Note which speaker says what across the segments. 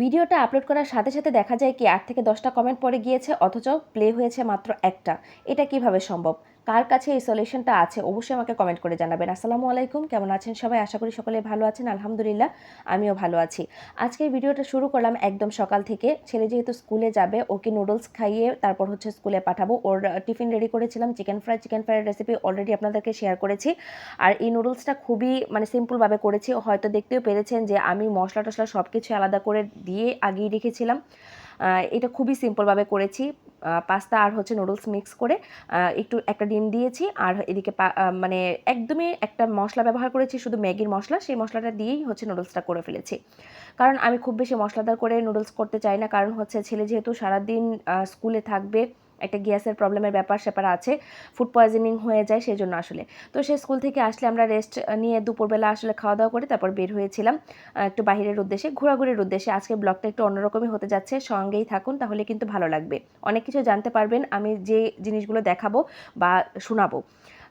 Speaker 1: ভিডিওটা আপলোড করার সাথে সাথে দেখা যায় কি আট থেকে দশটা কমেন্ট পড়ে গিয়েছে, অথচ প্লে হয়েছে মাত্র একটা। এটা কীভাবে সম্ভব? কার কাছে এই সলিউশনটা আছে, অবশ্যই আমাকে কমেন্ট করে জানাবেন। আসসালামু আলাইকুম, কেমন আছেন সবাই? আশা করি সকলে ভালো আছেন, আলহামদুলিল্লাহ, আমিও ভালো আছি। আজকের ভিডিওটা শুরু করলাম একদম সকাল থেকে। ছেলে যেহেতু স্কুলে যাবে, ওকে নুডলস খাইয়ে তারপর হচ্ছে স্কুলে পাঠাবো। ওর টিফিন রেডি করেছিলাম চিকেন ফ্রাই চিকেন ফ্রাইয়ের রেসিপি অলরেডি আপনাদেরকে শেয়ার করেছি। আর এই নুডলসটা খুবই মানে সিম্পলভাবে করেছি। হয়তো দেখতেও পেরেছেন যে, আমি মশলা টশলা সব কিছু আলাদা করে দিয়ে আগিয়ে রেখেছিলাম। এটা খুবই সিম্পলভাবে করেছি। পাস্তা আর হচ্ছে নুডলস মিক্স করে একটু একটা ডিম দিয়েছি আর এদিকে মানে একদমই একটা মশলা ব্যবহার করেছি, শুধু ম্যাগির মশলা, সেই মশলাটা দিয়েই হচ্ছে নুডলসটা করে ফেলেছি। কারণ আমি খুব বেশি মশলাদার করে নুডলস করতে চাই না, কারণ হচ্ছে ছেলে যেহেতু সারাদিন স্কুলে থাকবে একটা গ্যাসের প্রবলেমের ব্যাপার স্যাপার আছে ফুড পয়জনিং হয়ে যায় সেই জন্য আসলে। তো সে স্কুল থেকে আসলে আমরা রেস্ট নিয়ে দুপুরবেলা আসলে খাওয়া দাওয়া করে তারপর বের হয়েছিলাম একটু বাহিরের উদ্দেশ্যে, ঘোরাঘুরির উদ্দেশ্যে। আজকে ব্লগটা একটু অন্যরকমই হতে যাচ্ছে, সঙ্গেই থাকুন, তাহলে কিন্তু ভালো লাগবে। অনেক কিছু জানতে পারবেন, আমি যে জিনিসগুলো দেখাবো বা শোনাবো।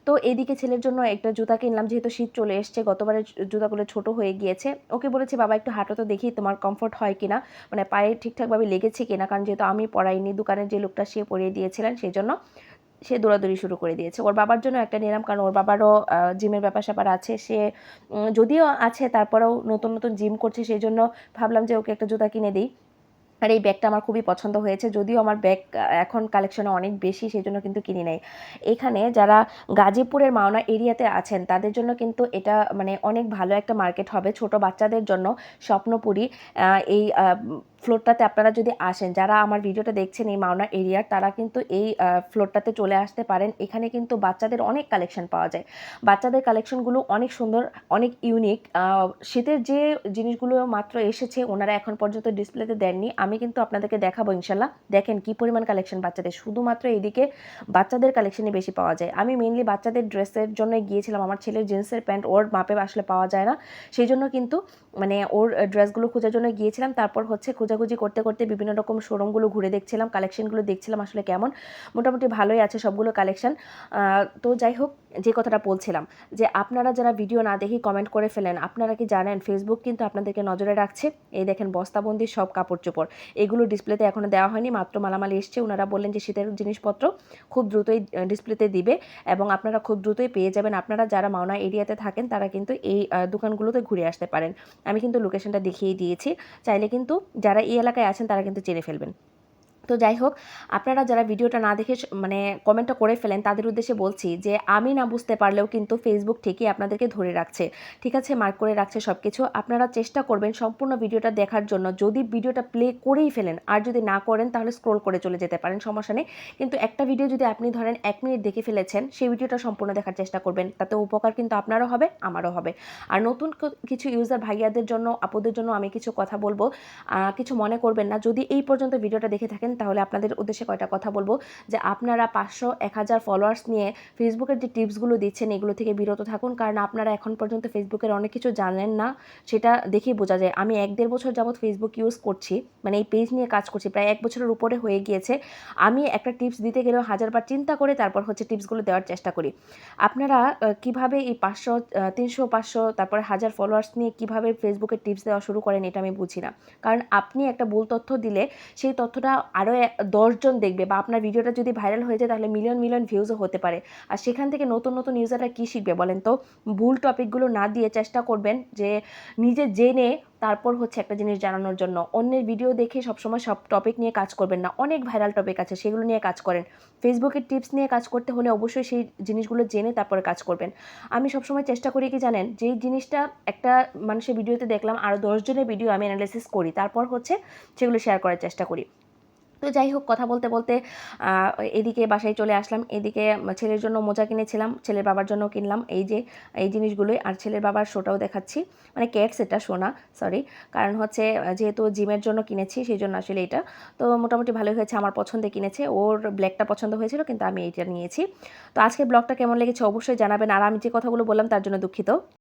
Speaker 1: তো এদিকে ছেলের জন্য একটা জুতা কিনলাম, যেহেতু শীত চলে এসছে, গতবারের জুতাগুলো ছোট হয়ে গিয়েছে। ওকে বলেছি, বাবা, একটু হাঁটো তো দেখি তোমার কমফোর্ট হয় কিনা মানে পায়ে ঠিকঠাকভাবে লেগেছে কিনা, কারণ যেহেতু আমি পরাইনি, দোকানের যে লোকটা সে পরিয়ে দিয়েছিলেন সেই জন্য সে দৌড়াদৌড়ি শুরু করে দিয়েছে। ওর বাবার জন্য একটা নিলাম, কারণ ওর বাবারও জিমের ব্যাপার স্যাপার আছে, সে যদিও আছে, তারপরেও নতুন নতুন জিম করছে সেই জন্য ভাবলাম যে ওকে একটা জুতা কিনে দিই। আর এই ব্যাগটা আমার খুবই পছন্দ হয়েছে। যদিও আমার ব্যাগ এখন কালেকশনে অনেক বেশি সেই জন্য কিন্তু কিনি নাই। এখানে যারা গাজীপুরের মাওনা এরিয়াতে আছেন, তাদের জন্য কিন্তু এটা মানে অনেক ভালো একটা মার্কেট হবে। ছোট বাচ্চাদের জন্য স্বপ্নপুরী এই ফ্লোরটাতে আপনারা যদি আসেন, যারা আমার ভিডিওটা দেখছেন এই মাওনা এরিয়ার, তারা কিন্তু এই ফ্লোরটাতে চলে আসতে পারেন। এখানে কিন্তু বাচ্চাদের অনেক কালেকশন পাওয়া যায়। বাচ্চাদের কালেকশনগুলো অনেক সুন্দর, অনেক ইউনিক শীতের যে জিনিসগুলো মাত্র এসেছে, ওনারা এখন পর্যন্ত ডিসপ্লেতে দেননি। আমি কিন্তু আপনাদেরকে দেখাবো ইনশাল্লাহ দেখেন কি পরিমাণ কালেকশন বাচ্চাদের। শুধুমাত্র এদিকে বাচ্চাদের কালেকশনই বেশি পাওয়া যায়। আমি মেনলি বাচ্চাদের ড্রেসের জন্য গিয়েছিলাম। আমার ছেলের জিন্সের প্যান্ট, ওর মাপে আসলে পাওয়া যায় না। সেই জন্য কিন্তু মানে ওর ড্রেসগুলো খোঁজার জন্য গিয়েছিলাম। তারপর হচ্ছে খোঁজাখুঁজি করতে করতে বিভিন্ন রকম শোরুমগুলো ঘুরে দেখছিলাম, কালেকশনগুলো দেখছিলাম আসলে কেমন। মোটামুটি ভালোই আছে সবগুলো কালেকশন। তো যাই হোক, যে কথাটা বলছিলাম যে আপনারা যারা ভিডিও না দেখেই কমেন্ট করে ফেলেন, আপনারা কি জানেন ফেসবুক কিন্তু আপনাদেরকে নজরে রাখছে। এই দেখেন বস্তাবন্দি সব কাপড় চোপড়। এগুলো ডিসপ্লেতে এখনও দেওয়া হয়নি, মাত্র মালামাল এসছে। ওনারা বললেন যে শীতের জিনিসপত্র খুব দ্রুতই ডিসপ্লেতে দিবে এবং আপনারা খুব দ্রুতই পেয়ে যাবেন। আপনারা যারা মাওনা এরিয়াতে থাকেন, তারা কিন্তু এই দোকানগুলোতে ঘুরে আসতে পারেন। আমি কিন্তু লোকেশনটা দেখিয়ে দিয়েছি। চাইলে কিন্তু যারা এই এলাকায় আছেন তারা কিন্তু চিনে ফেলবেন। তো যাই হোক, আপনারা যারা ভিডিওটা না দেখে মানে কমেন্টটা করে ফেলেন, তাদের উদ্দেশ্যে বলছি যে, আমি না বুঝতে পারলেও কিন্তু ফেসবুক ঠিকই আপনাদেরকে ধরে রাখছে। ঠিক আছে মার্ক করে রাখছে সব কিছু আপনারা চেষ্টা করবেন সম্পূর্ণ ভিডিওটা দেখার জন্য। যদি ভিডিওটা প্লে করেই ফেলেন, আর যদি না করেন, তাহলে স্ক্রোল করে চলে যেতে পারেন, সমস্যা নেই। কিন্তু একটা ভিডিও যদি আপনি ধরেন এক মিনিট দেখে ফেলেছেন, সেই ভিডিওটা সম্পূর্ণ দেখার চেষ্টা করবেন। তাতে উপকার কিন্তু আপনারও হবে, আমারও হবে। আর নতুন কিছু ইউজার ভাইয়াদের জন্য, আপুদের জন্য আমি কিছু কথা বলব। কিছু মনে করবেন না। যদি এই পর্যন্ত ভিডিওটা দেখে থাকেন তাহলে আপনাদের উদ্দেশ্যে কয়টা কথা বলব? যে আপনারা পাঁচশো, এক হাজার ফলোয়ার্স নিয়ে ফেসবুকের যে টিপসগুলো দিচ্ছেন, এগুলো থেকে বিরত থাকুন। কারণ আপনারা এখন পর্যন্ত ফেসবুকের অনেক কিছু জানেন না। সেটা দেখেই বোঝা যায়। আমি এক দেড় বছর যাবৎ ফেসবুক ইউজ করছি। মানে এই পেজ নিয়ে কাজ করছি। প্রায় এক বছরের উপরে হয়ে গিয়েছে। আমি একটা টিপস দিতে গেলেও হাজারবার চিন্তা করে তারপর হচ্ছে টিপসগুলো দেওয়ার চেষ্টা করি। আপনারা কীভাবে এই পাঁচশো তিনশো, পাঁচশো, তারপরে হাজার ফলোয়ার্স নিয়ে কীভাবে ফেসবুকে টিপস দেওয়া শুরু করেন, এটা আমি বুঝি না। কারণ আপনি একটা ভুল তথ্য দিলে সেই তথ্যটা আরও দশজন দেখবে বা আপনার ভিডিওটা যদি ভাইরাল হয়ে যায় তাহলে মিলিয়ন মিলিয়ন ভিউজও হতে পারে। আর সেখান থেকে নতুন নতুন ইউজাররা কী শিখবে বলেন তো? ভুল টপিকগুলো না দিয়ে চেষ্টা করবেন যে নিজে জেনে তারপর হচ্ছে একটা জিনিস জানানোর জন্য। অন্যের ভিডিও দেখে সবসময় সব টপিক নিয়ে কাজ করবেন না। অনেক ভাইরাল টপিক আছে, সেগুলো নিয়ে কাজ করেন। ফেসবুকের টিপস নিয়ে কাজ করতে হলে অবশ্যই সেই জিনিসগুলো জেনে তারপরে কাজ করবেন। আমি সবসময় চেষ্টা করি কি জানেন? যেই জিনিসটা একটা মানুষের ভিডিওতে দেখলাম আরও দশজনের ভিডিও আমি অ্যানালাইসিস করি। তারপর হচ্ছে সেগুলো শেয়ার করার চেষ্টা করি। তো যাই হোক, কথা বলতে বলতে এদিকে বাসায় চলে আসলাম। এদিকে ছেলের জন্য মোজা কিনেছিলাম, ছেলের বাবার জন্য কিনলাম। এই যে, এই জিনিসগুলোই। আর ছেলের বাবার শোটাও দেখাচ্ছি। মানে ক্যাটস এটা, সোনা সরি কারণ হচ্ছে, যেহেতু জিমের জন্য কিনেছি সেই জন্য আসলে এটা। তো মোটামুটি ভালোই হয়েছে, আমার পছন্দে কিনেছে। ওর ব্ল্যাকটা পছন্দ হয়েছিল, কিন্তু আমি এইটা নিয়েছি। তো আজকে ব্লগটা কেমন লেগেছে অবশ্যই জানাবেন। আর আমি যে কথাগুলো বললাম, তার জন্য দুঃখিত।